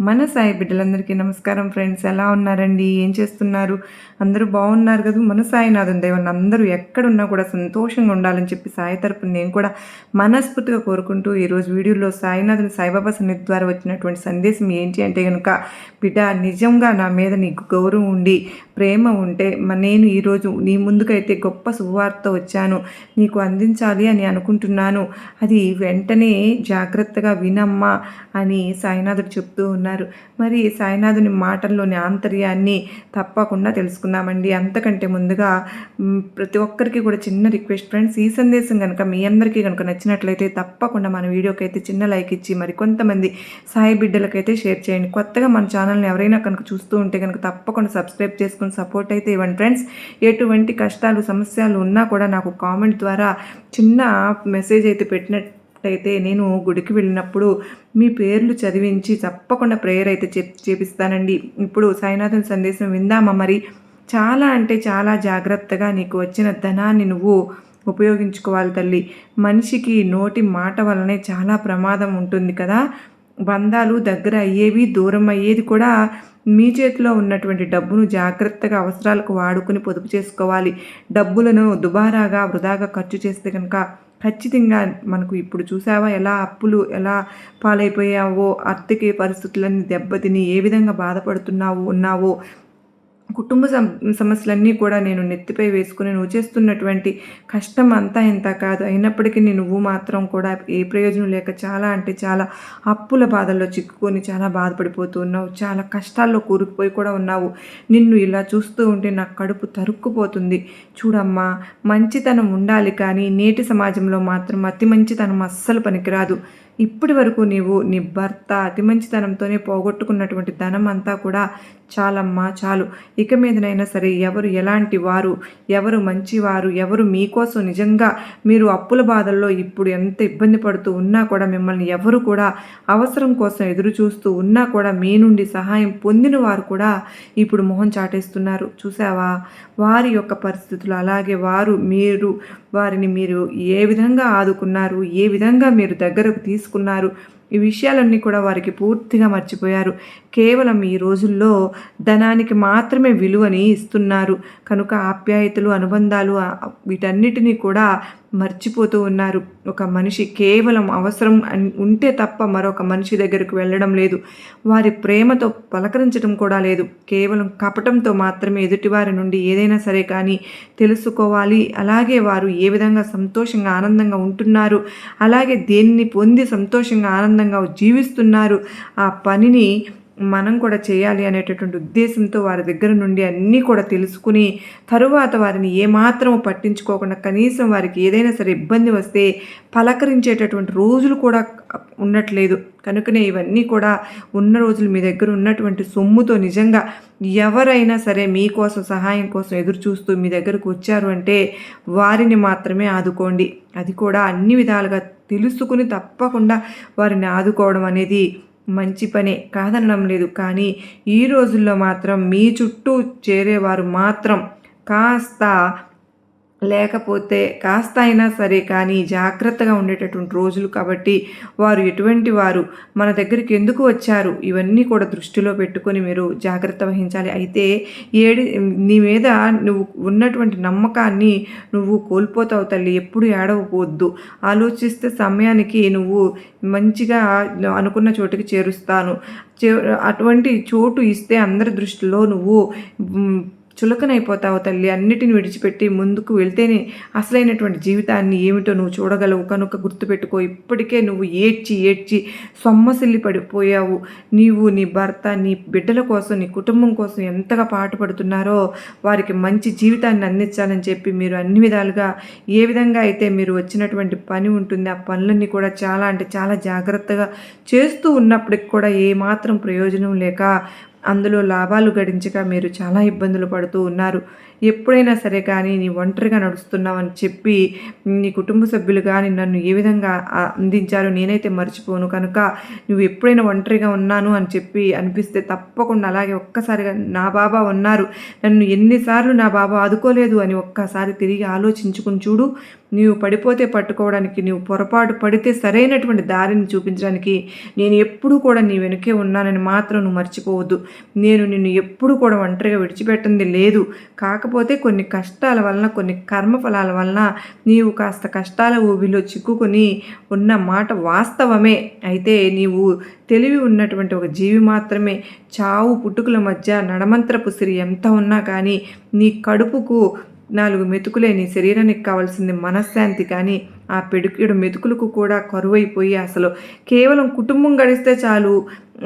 మన సాయి బిడ్డలందరికీ నమస్కారం ఫ్రెండ్స్. ఎలా ఉన్నారండి? ఏం చేస్తున్నారు? అందరూ బాగున్నారు కదా? మన సాయినాథం దేవన్న అందరూ ఎక్కడున్నా కూడా సంతోషంగా ఉండాలని చెప్పి సాయి తరపున నేను కూడా మనస్ఫూర్తిగా కోరుకుంటూ ఈరోజు వీడియోలో సాయినాథుని సాయిబాబా సన్నిధి ద్వారా వచ్చినటువంటి సందేశం ఏంటి అంటే కనుక బిడ్డ నిజంగా నా మీద నీకు గౌరవం ఉండి ప్రేమ ఉంటే నేను ఈరోజు నీ ముందుకైతే గొప్ప సువార్త వచ్చాను. నీకు అందించాలి అని అనుకుంటున్నాను. అది వెంటనే జాగ్రత్తగా వినమ్మా అని సాయినాథుడు చెప్తూ ఉన్నారు. మరి సాయినాథుని మాటల్లోని ఆంతర్యాన్ని తప్పకుండా తెలుసుకుందామండి. అంతకంటే ముందుగా ప్రతి ఒక్కరికి కూడా చిన్న రిక్వెస్ట్ ఫ్రెండ్స్ ఈ సందేశం కనుక మీ అందరికీ కనుక నచ్చినట్లయితే తప్పకుండా మన వీడియోకి అయితే చిన్న లైక్ ఇచ్చి మరి కొంతమంది సాయి బిడ్డలకైతే షేర్ చేయండి. కొత్తగా మన ఛానల్ని ఎవరైనా కనుక చూస్తూ ఉంటే కనుక తప్పకుండా సబ్స్క్రైబ్ చేసుకుని సపోర్ట్ అయితే ఇవ్వండి ఫ్రెండ్స్. ఎటువంటి కష్టాలు సమస్యలు ఉన్నా కూడా నాకు కామెంట్ ద్వారా చిన్న మెసేజ్ అయితే పెట్టినట్టు అయితే నేను గుడికి వెళ్ళినప్పుడు మీ పేర్లు చదివించి తప్పకుండా ప్రేయర్ అయితే చే చేపిస్తానండి. ఇప్పుడు సాయినాథన్ సందేశం విందామా మరి? చాలా అంటే చాలా జాగ్రత్తగా నీకు వచ్చిన ధనాన్ని నువ్వు ఉపయోగించుకోవాలి తల్లి. మనిషికి నోటి మాట వల్లనే చాలా ప్రమాదం ఉంటుంది కదా? బంధాలు దగ్గర అయ్యేవి దూరం అయ్యేది కూడా మీ చేతిలో ఉన్నటువంటి డబ్బును జాగ్రత్తగా అవసరాలకు వాడుకుని పొదుపు చేసుకోవాలి. డబ్బులను దుబారాగా వృధాగా ఖర్చు చేస్తే కనుక ఖచ్చితంగా మనకు ఇప్పుడు చూసావా? ఎలా అప్పులు ఎలా పాలైపోయావో? ఆర్థిక పరిస్థితులన్నీ దెబ్బతిని ఏ విధంగా బాధపడుతున్నావు ఉన్నావో? కుటుంబ సమస్యలన్నీ కూడా నేను నెత్తిపై వేసుకుని నువ్వు చేస్తున్నటువంటి కష్టం అంతా ఇంత కాదు. అయినప్పటికీ నువ్వు మాత్రం కూడా ఏ ప్రయోజనం లేక చాలా అంటే చాలా అప్పుల బాధల్లో చిక్కుకొని చాలా బాధపడిపోతూ ఉన్నావు. చాలా కష్టాల్లో కూరుకుపోయి కూడా ఉన్నావు. నిన్ను ఇలా చూస్తూ ఉంటే నా కడుపు తరుక్కుపోతుంది. చూడమ్మా మంచితనం ఉండాలి కానీ నేటి సమాజంలో మాత్రం అతి మంచితనం అస్సలు పనికిరాదు. ఇప్పటి వరకు నీవు నీ భర్త అతి మంచితనంతోనే పోగొట్టుకున్నటువంటి ధనం అంతా కూడా చాలమ్మా చాలు. ఇక మీదనైనా సరే ఎవరు ఎలాంటి వారు ఎవరు మంచివారు ఎవరు మీకోసం నిజంగా మీరు అప్పుల బాధల్లో ఇప్పుడు ఎంత ఇబ్బంది పడుతూ ఉన్నా కూడా మిమ్మల్ని ఎవరు కూడా అవసరం కోసం ఎదురు చూస్తూ ఉన్నా కూడా మీ నుండి సహాయం పొందిన వారు కూడా ఇప్పుడు మొహం చాటేస్తున్నారు. చూసావా? వారి యొక్క పరిస్థితులు అలాగే వారు మీరు వారిని మీరు ఏ విధంగా ఆదుకున్నారు ఏ విధంగా మీరు దగ్గరకు తీసుకు తీసుకున్నారు. ఈ విషయాలన్నీ కూడా వారికి పూర్తిగా మర్చిపోయారు. కేవలం ఈ రోజుల్లో ధనానికి మాత్రమే విలువని ఇస్తున్నారు. కనుక ఆప్యాయతలు అనుబంధాలు వీటన్నిటినీ కూడా మర్చిపోతూ ఉన్నారు. ఒక మనిషి కేవలం అవసరం ఉంటే తప్ప మరొక మనిషి దగ్గరకు వెళ్ళడం లేదు. వారి ప్రేమతో పలకరించడం కూడా లేదు. కేవలం కపటంతో మాత్రమే ఎదుటివారి నుండి ఏదైనా సరే కానీ తెలుసుకోవాలి. అలాగే వారు ఏ విధంగా సంతోషంగా ఆనందంగా ఉంటున్నారు అలాగే దేన్ని పొంది సంతోషంగా ఆనందంగా జీవిస్తున్నారు ఆ పనిని మనం కూడా చేయాలి అనేటటువంటి ఉద్దేశంతో వారి దగ్గర నుండి అన్నీ కూడా తెలుసుకుని తరువాత వారిని ఏమాత్రం పట్టించుకోకుండా కనీసం వారికి ఏదైనా సరే ఇబ్బంది వస్తే పలకరించేటటువంటి రోజులు కూడా ఉండట్లేదు కనుకనే ఇవన్నీ కూడా ఉన్న రోజులు మీ దగ్గర ఉన్నటువంటి సొమ్ముతో నిజంగా ఎవరైనా సరే మీకోసం సహాయం కోసం ఎదురు చూస్తూ మీ దగ్గరకు వచ్చారు అంటే వారిని మాత్రమే ఆదుకోండి. అది కూడా అన్ని విధాలుగా తెలుసుకుని తప్పకుండా వారిని ఆదుకోవడం అనేది మంచి పనే కాదనడం లేదు. కానీ ఈ రోజుల్లో మాత్రం మీ చుట్టూ చేరేవారు మాత్రం కాస్త లేకపోతే కాస్త అయినా సరే కానీ జాగ్రత్తగా ఉండేటటువంటి రోజులు కాబట్టి వారు ఎటువంటి వారు మన దగ్గరికి ఎందుకు వచ్చారు? ఇవన్నీ కూడా దృష్టిలో పెట్టుకొని మీరు జాగ్రత్త వహించాలి. అయితే ఏడి నీ మీద నువ్వు ఉన్నటువంటి నమ్మకాన్ని నువ్వు కోల్పోతావు తల్లి. ఎప్పుడు ఏడవపోవద్దు ఆలోచిస్తే సమయానికి నువ్వు మంచిగా అనుకున్న చోటుకి చేరుస్తాను. అటువంటి చోటు ఇస్తే అందరి దృష్టిలో నువ్వు చులకనైపోతావు తల్లి. అన్నిటిని విడిచిపెట్టి ముందుకు వెళ్తేనే అసలైనటువంటి జీవితాన్ని ఏమిటో నువ్వు చూడగలవు. కనుక గుర్తుపెట్టుకో ఇప్పటికే నువ్వు ఏడ్చి ఏడ్చి సొమ్మసిల్లి పడిపోయావు. నీవు నీ భర్త నీ బిడ్డల కోసం నీ కుటుంబం కోసం ఎంతగా పాటుపడుతున్నారో వారికి మంచి జీవితాన్ని అందించాలని చెప్పి మీరు అన్ని విధాలుగా ఏ విధంగా అయితే మీరు వచ్చినటువంటి పని ఉంటుంది ఆ పనులన్నీ కూడా చాలా అంటే చాలా జాగ్రత్తగా చేస్తూ ఉన్నప్పటికి కూడా ఏమాత్రం ప్రయోజనం లేక అందులో లాభాలు గడించక మీరు చాలా ఇబ్బందులు పడుతూ ఉన్నారు. ఎప్పుడైనా సరే కానీ నీ ఒంటరిగా నడుస్తున్నావని చెప్పి నీ కుటుంబ సభ్యులు కానీ నన్ను ఏ విధంగా అందించారో నేనైతే మర్చిపోను. కనుక నువ్వు ఎప్పుడైనా ఒంటరిగా ఉన్నాను అని చెప్పి అనిపిస్తే తప్పకుండా అలాగే ఒక్కసారిగా నా బాబా ఉన్నారు. నన్ను ఎన్నిసార్లు నా బాబా ఆదుకోలేదు అని ఒక్కసారి తిరిగి ఆలోచించుకుని చూడు. నీవు పడిపోతే పట్టుకోవడానికి నీవు పొరపాటు పడితే సరైనటువంటి దారిని చూపించడానికి నేను ఎప్పుడూ కూడా నీ వెనుకే ఉన్నానని మాత్రం నువ్వు మర్చిపోవద్దు. నేను నిన్ను ఎప్పుడు కూడా ఒంటరిగా విడిచిపెట్టింది లేదు. కాకపోతే కొన్ని కష్టాల వలన కొన్ని కర్మఫలాల వలన నీవు కాస్త కష్టాల ఊబిలో చిక్కుకొని ఉన్న మాట వాస్తవమే. అయితే నీవు తెలివి ఉన్నటువంటి ఒక జీవి మాత్రమే. చావు పుట్టుకుల మధ్య నడమంత్రపు సిరి ఎంత ఉన్నా కానీ నీ కడుపుకు నాలుగు మెతుకులే నీ శరీరానికి కావాల్సింది మనశ్శాంతి. కానీ ఆ పెడుకుడు మెతుకులకు కూడా కరువైపోయి అసలు కేవలం కుటుంబం గడిస్తే చాలు.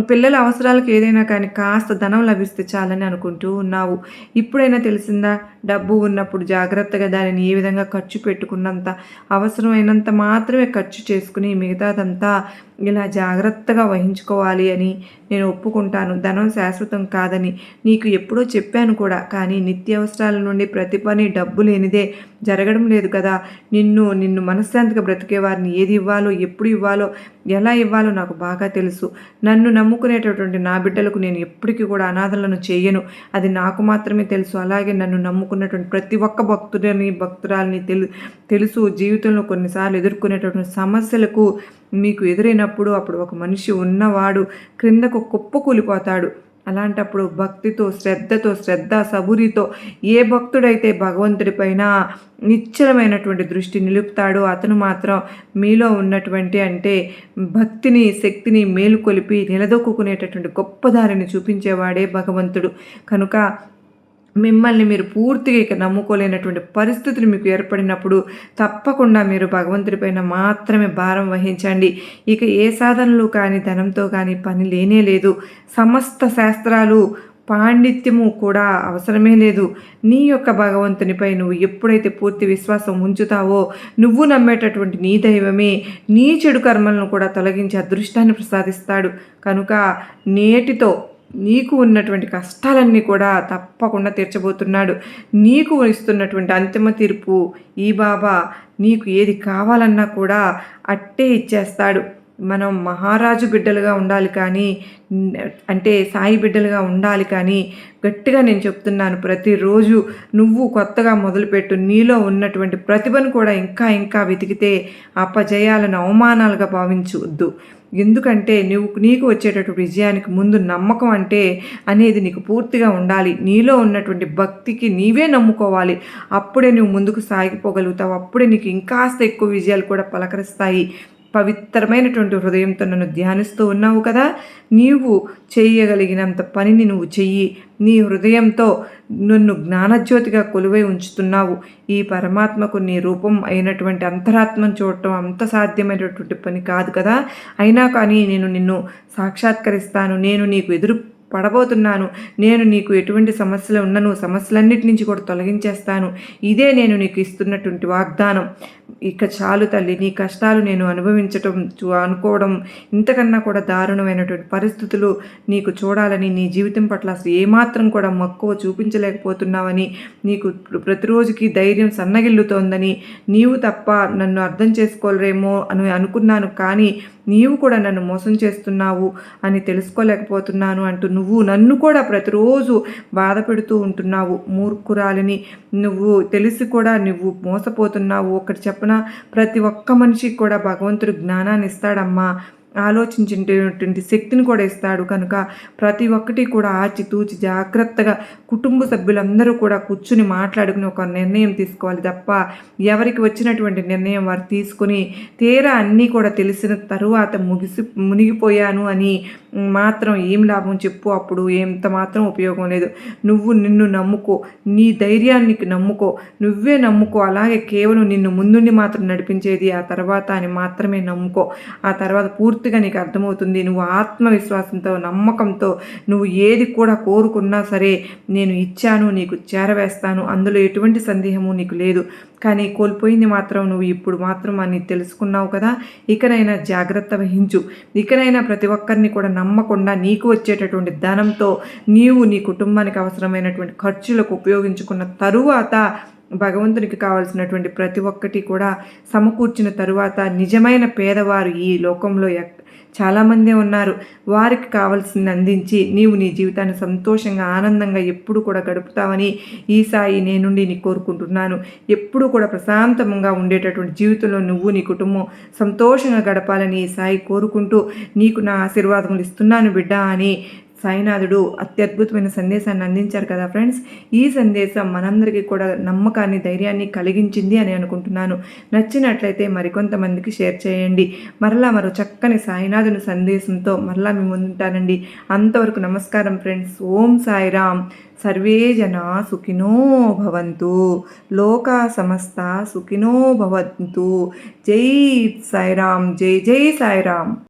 పిల్లల అవసరాలకు ఏదైనా కానీ కాస్త ధనం లభిస్తే చాలని అనుకుంటూ ఉన్నావు. ఇప్పుడైనా తెలిసిందా? డబ్బు ఉన్నప్పుడు జాగ్రత్తగా దానిని ఏ విధంగా ఖర్చు పెట్టుకున్నంత అవసరమైనంత మాత్రమే ఖర్చు చేసుకుని మిగతాదంతా ఇలా జాగ్రత్తగా వహించుకోవాలి అని నేను ఒప్పుకుంటాను. ధనం శాశ్వతం కాదని నీకు ఎప్పుడో చెప్పాను కూడా. కానీ నిత్యావసరాల నుండి ప్రతి పని డబ్బు లేనిదే జరగడం లేదు కదా. నిన్ను నిన్ను మనశ్శాంతిగా బ్రతికే వారిని ఏది ఇవ్వాలో ఎప్పుడు ఇవ్వాలో ఎలా ఇవ్వాలో నాకు బాగా తెలుసు. నన్ను నమ్ముకునేటటువంటి నా బిడ్డలకు నేను ఎప్పటికీ కూడా అనాథలను చేయను. అది నాకు మాత్రమే తెలుసు. అలాగే నన్ను నమ్ముకున్నటువంటి ప్రతి ఒక్క భక్తుడిని భక్తురాలని తెలు తెలుసు. జీవితంలో కొన్నిసార్లు ఎదుర్కొనేటటువంటి సమస్యలకు మీకు ఎదురైనప్పుడు అప్పుడు ఒక మనిషి ఉన్నవాడు క్రిందకు కుప్పకూలిపోతాడు. అలాంటప్పుడు భక్తితో శ్రద్ధతో శ్రద్ధ సబురితో ఏ భక్తుడైతే భగవంతుడిపైన నిశ్చలమైనటువంటి దృష్టి నిలుపుతాడో అతను మాత్రం మీలో ఉన్నటువంటి అంటే భక్తిని శక్తిని మేలుకొలిపి నిలదొక్కునేటటువంటి గొప్పదారిని చూపించేవాడే భగవంతుడు. కనుక మిమ్మల్ని మీరు పూర్తిగా ఇక నమ్ముకోలేనటువంటి పరిస్థితులు మీకు ఏర్పడినప్పుడు తప్పకుండా మీరు భగవంతుడిపైన మాత్రమే భారం వహించండి. ఇక ఏ సాధనలు కానీ ధనంతో కానీ పని లేనే లేదు. సమస్త శాస్త్రాలు పాండిత్యము కూడా అవసరమే లేదు. నీ యొక్క భగవంతునిపై నువ్వు ఎప్పుడైతే పూర్తి విశ్వాసం ఉంచుతావో నువ్వు నమ్మేటటువంటి నీ దైవమే నీ చెడు కర్మలను కూడా తొలగించి అదృష్టాన్ని ప్రసాదిస్తాడు. కనుక నేటితో నీకు ఉన్నటువంటి కష్టాలన్నీ కూడా తప్పకుండా తీర్చబోతున్నాడు. నీకు ఇస్తున్నటువంటి అంతిమ తీర్పు ఈ బాబా నీకు ఏది కావాలన్నా కూడా అట్టే ఇచ్చేస్తాడు. మనం మహారాజు బిడ్డలుగా ఉండాలి కానీ అంటే సాయి బిడ్డలుగా ఉండాలి కానీ గట్టిగా నేను చెప్తున్నాను ప్రతిరోజు నువ్వు కొత్తగా మొదలుపెట్టు. నీలో ఉన్నటువంటి ప్రతిభను కూడా ఇంకా ఇంకా వెతికితే అపజయాలను అవమానాలుగా భావించవద్దు ఎందుకంటే నువ్వు నీకు వచ్చేటటువంటి విజయానికి ముందు నమ్మకం అంటే అనేది నీకు పూర్తిగా ఉండాలి. నీలో ఉన్నటువంటి భక్తికి నీవే నమ్ముకోవాలి. అప్పుడే నువ్వు ముందుకు సాగిపోగలుగుతావు. అప్పుడే నీకు ఇంకాస్త ఎక్కువ విజయాలు కూడా పలకరిస్తాయి. పవిత్రమైనటువంటి హృదయంతో నన్ను ధ్యానిస్తూ ఉన్నావు కదా నీవు చేయగలిగినంత పనిని నువ్వు చెయ్యి. నీ హృదయంతో నన్ను జ్ఞానజ్యోతిగా కొలువై ఉంచుతున్నావు. ఈ పరమాత్మకు నీ రూపం అయినటువంటి అంతరాత్మను చూడటం అంత సాధ్యమైనటువంటి పని కాదు కదా. అయినా కానీ నేను నిన్ను సాక్షాత్కరిస్తాను. నేను నీకు ఎదురు పడబోతున్నాను. నేను నీకు ఎటువంటి సమస్యలు ఉన్నను సమస్యలన్నిటి నుంచి కూడా తొలగించేస్తాను. ఇదే నేను నీకు ఇస్తున్నటువంటి వాగ్దానం. ఇక చాలు తల్లి నీ కష్టాలు నేను అనుభవించటం చూ- అనుకోవడం ఇంతకన్నా కూడా దారుణమైనటువంటి పరిస్థితులు నీకు చూడాలని నీ జీవితం పట్ల అసలు ఏమాత్రం కూడా మక్కువ చూపించలేకపోతున్నావని నీకు ప్రతిరోజుకి ధైర్యం సన్నగిల్లుతోందని నీవు తప్ప నన్ను అర్థం చేసుకోలేమో అని అనుకున్నాను. కానీ నీవు కూడా నన్ను మోసం చేస్తున్నావు అని తెలుసుకోలేకపోతున్నాను అంటూ నువ్వు నన్ను కూడా ప్రతిరోజు బాధ పెడుతూ ఉంటున్నావు. మూర్ఖురాలిని నువ్వు తెలిసి కూడా నువ్వు మోసపోతున్నావు. ఒకటి చెప్పన? ప్రతి ఒక్క మనిషికి కూడా భగవంతుడు జ్ఞానాన్ని ఇస్తాడమ్మా. ఆలోచించేటువంటి శక్తిని కూడా ఇస్తాడు. కనుక ప్రతి ఒక్కటి కూడా ఆచితూచి జాగ్రత్తగా కుటుంబ సభ్యులందరూ కూడా కూర్చుని మాట్లాడుకుని ఒక నిర్ణయం తీసుకోవాలి తప్ప ఎవరికి వచ్చినటువంటి నిర్ణయం వారు తీసుకుని తీరా అన్నీ కూడా తెలిసిన తరువాత ముగిసి మునిగిపోయాను అని మాత్రం ఏం లాభం చెప్పు అప్పుడు ఎంత మాత్రం ఉపయోగం లేదు. నువ్వు నిన్ను నమ్ముకో నీ ధైర్యానికి నమ్ముకో నువ్వే నమ్ముకో అలాగే కేవలం నిన్ను ముందుండి మాత్రం నడిపించేది ఆ తర్వాత అని మాత్రమే నమ్ముకో. ఆ తర్వాత పూర్తి పూర్తిగా నీకు అర్థమవుతుంది. నువ్వు ఆత్మవిశ్వాసంతో నమ్మకంతో నువ్వు ఏది కూడా కోరుకున్నా సరే నేను ఇచ్చాను నీకు చేరవేస్తాను అందులో ఎటువంటి సందేహము నీకు లేదు. కానీ కోల్పోయింది మాత్రం నువ్వు ఇప్పుడు మాత్రం అని తెలుసుకున్నావు కదా. ఇకనైనా జాగ్రత్త వహించు. ఇకనైనా ప్రతి ఒక్కరిని కూడా నమ్మకుండా నీకు వచ్చేటటువంటి ధనంతో నీవు నీ కుటుంబానికి అవసరమైనటువంటి ఖర్చులకు ఉపయోగించుకున్న తరువాత భగవంతునికి కావాల్సినటువంటి ప్రతి ఒక్కటి కూడా సమకూర్చిన తరువాత నిజమైన పేదవారు ఈ లోకంలో ఎక్ చాలామందే ఉన్నారు. వారికి కావలసింది అందించి నీవు నీ జీవితాన్ని సంతోషంగా ఆనందంగా ఎప్పుడు కూడా గడుపుతావని ఈ సాయి నేనుండి నీ కోరుకుంటున్నాను. ఎప్పుడు కూడా ప్రశాంతంగా ఉండేటటువంటి జీవితంలో నువ్వు నీ కుటుంబం సంతోషంగా గడపాలని ఈ సాయి కోరుకుంటూ నీకు నా ఆశీర్వాదములు ఇస్తున్నాను బిడ్డ అని సాయినాథుడు అత్యద్భుతమైన సందేశాన్ని అందించారు కదా ఫ్రెండ్స్? ఈ సందేశం మనందరికీ కూడా నమ్మకాన్ని ధైర్యాన్ని కలిగించింది అని అనుకుంటున్నాను. నచ్చినట్లయితే మరికొంతమందికి షేర్ చేయండి. మరలా మరో చక్కని సాయినాథుని సందేశంతో మరలా మేము ముందుంటానండి. అంతవరకు నమస్కారం ఫ్రెండ్స్. ఓం సాయిరామ్. సర్వే జన సుఖినో భవంతు. లోకా సమస్త సుఖినో భవంతు. జై సాయిరామ్. జై జై సాయిరామ్.